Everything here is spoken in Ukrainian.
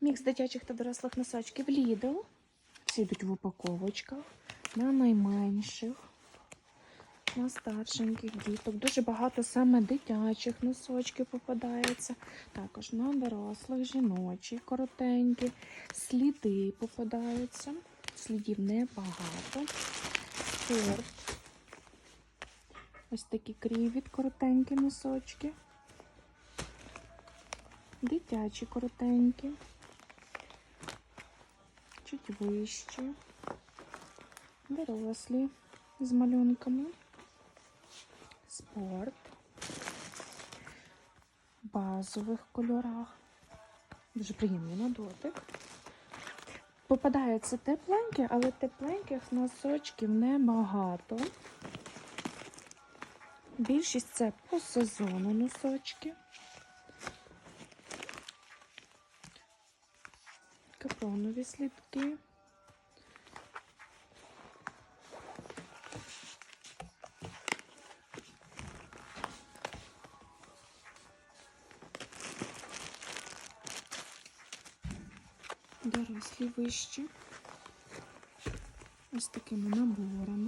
Мікс дитячих та дорослих носочків Lidl. Всі йдуть в упаковочках. На найменших, на старшеньких діток. Дуже багато саме дитячих носочків попадається. Також на дорослих, жіночі, коротенькі. Сліди попадаються. Слідів небагато. Спорт. Ось такі крівіт, коротенькі носочки. Дитячі коротенькі. Вищі. Дорослі з малюнками. Спорт. В базових кольорах. Дуже приємний на дотик. Попадаються тепленькі, але тепленьких носочків небагато. Більшість це по сезону носочки. Капронові слідки. Дорослі вищі. Ось такими наборами.